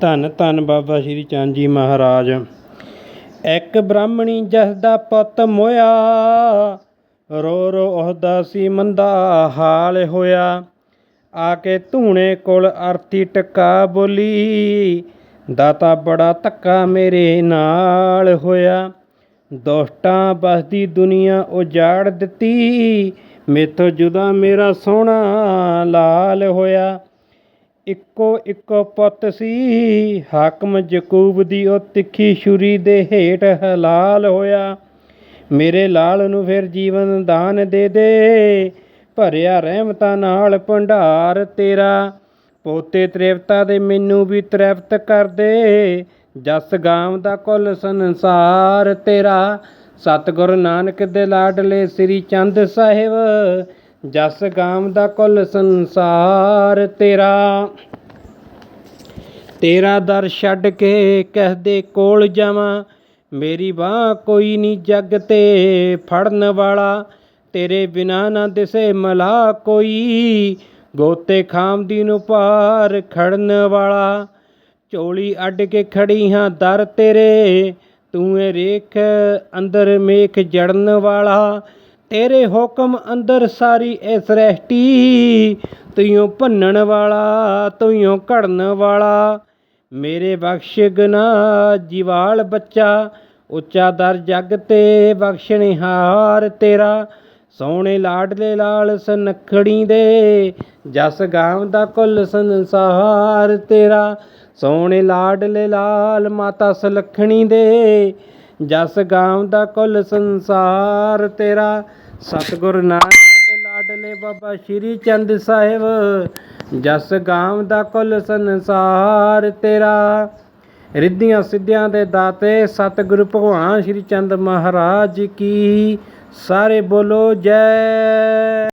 ਧੰਨ ਧੰਨ ਬਾਬਾ ਸ਼੍ਰੀ ਚੰਦ ਜੀ ਮਹਾਰਾਜ। ਇੱਕ ਬ੍ਰਾਹਮਣੀ ਜਿਸ ਦਾ ਪੁੱਤ ਮੋਇਆ, ਰੋ ਰੋ ਉਹਦਾ ਸੀ ਮੰਦਾ ਹਾਲ ਹੋਇਆ। ਆ ਕੇ ਧੂਣੇ ਕੋਲ ਅਰਥੀ ਟਕਾ ਬੋਲੀ, ਦਾਤਾ ਬੜਾ ਧੱਕਾ ਮੇਰੇ ਨਾਲ ਹੋਇਆ। ਦੋਸਤਾਂ ਬਸਦੀ ਦੁਨੀਆ ਉਜਾੜ ਦਿੱਤੀ, ਮੇਥੋਂ ਜੁਦਾ ਮੇਰਾ ਸੋਹਣਾ ਲਾਲ ਹੋਇਆ। ਇੱਕੋ ਇੱਕੋ ਪੁੱਤ ਸੀ। ਹਾਕਮ ਯਕੂਬ ਦੀ ਉਹ ਤਿੱਖੀ ਛੁਰੀ ਦੇ ਹੇਠ ਹਲਾਲ ਹੋਇਆ। ਮੇਰੇ ਲਾਲ ਨੂੰ ਫਿਰ ਜੀਵਨ ਦਾਨ ਦੇ ਦੇ। ਭਰਿਆ ਰਹਿਮਤਾਂ ਨਾਲ ਭੰਡਾਰ ਤੇਰਾ। ਪੋਤੇ ਤ੍ਰਿਪਤਾ ਦੇ ਮੈਨੂੰ ਵੀ ਤ੍ਰਿਪਤ ਕਰ ਦੇ। ਜਸ ਗਾਮ ਦਾ ਕੁੱਲ ਸੰਸਾਰ ਤੇਰਾ। ਸਤਿਗੁਰ ਨਾਨਕ ਦੇ ਲਾਡਲੇ ਸ੍ਰੀ ਚੰਦ ਸਾਹਿਬ ਜਸ ਗਾਮ ਦਾ ਕੁੱਲ ਸੰਸਾਰ ਤੇਰਾ। ਤੇਰਾ ਦਰ ਛੱਡ ਕੇ ਕਿਸ ਦੇ ਕੋਲ ਜਾਵਾਂ। ਮੇਰੀ ਬਾਹ ਕੋਈ ਨਹੀਂ ਜੱਗ ਤੇ ਫੜਨ ਵਾਲਾ। ਤੇਰੇ ਬਿਨਾ ਨਾ ਦਿਸੇ ਮਲਾ ਕੋਈ। ਗੋਤੇ ਖਾਮਦੀ ਨੂੰ ਪਾਰ ਖੜਨ ਵਾਲਾ। ਚੋਲੀ ਅੱਡ ਕੇ ਖੜੀ ਹਾਂ ਦਰ ਤੇਰੇ। ਤੂੰ ਏ ਰੇਖ ਅੰਦਰ ਮੇਖ ਜੜਨ ਵਾਲਾ। ਤੇਰੇ ਹੁਕਮ ਅੰਦਰ ਸਾਰੀ ਇਹ ਸ੍ਰਿਸ਼ਟੀ। ਤੂੰ ਭੰਨਣ ਵਾਲਾ, ਤੂੰ ਘੜਨ ਵਾਲਾ। ਮੇਰੇ ਬਖਸ਼ ਗਨਾ ਜੀਵਾਲ ਬੱਚਾ, ਉੱਚਾ ਦਰ ਜਗ ਤੇ ਬਖਸ਼ਣਹਾਰ ਤੇਰਾ। ਸੋਹਣੇ ਲਾਡਲੇ ਲਾਲ ਸਨਖੜੀ ਦੇ, ਜਸ ਗਾਮ ਦਾ ਕੁੱਲ ਸੰਸਾਰ ਤੇਰਾ। ਸੋਹਣੇ ਲਾਡਲੇ ਲਾਲ ਮਾਤਾ ਸਲਖਣੀ ਦੇ ਜਸ ਗਾਮ ਦਾ ਕੁੱਲ ਸੰਸਾਰ ਤੇਰਾ। ਸਤਿਗੁਰ ਨਾਨਕ ਦੇ ਲਾਡਲੇ ਬਾਬਾ ਸ਼੍ਰੀ ਚੰਦ ਸਾਹਿਬ, ਜਸ ਗਾਮ ਦਾ ਕੁੱਲ ਸੰਸਾਰ ਤੇਰਾ। ਰਿੱਧੀਆਂ ਸਿੱਧਿਆਂ ਦੇ ਦਾਤੇ, ਸਤਿਗੁਰੂ ਭਗਵਾਨ ਸ਼੍ਰੀ ਚੰਦ ਮਹਾਰਾਜ ਕੀ, ਸਾਰੇ ਬੋਲੋ ਜੈ।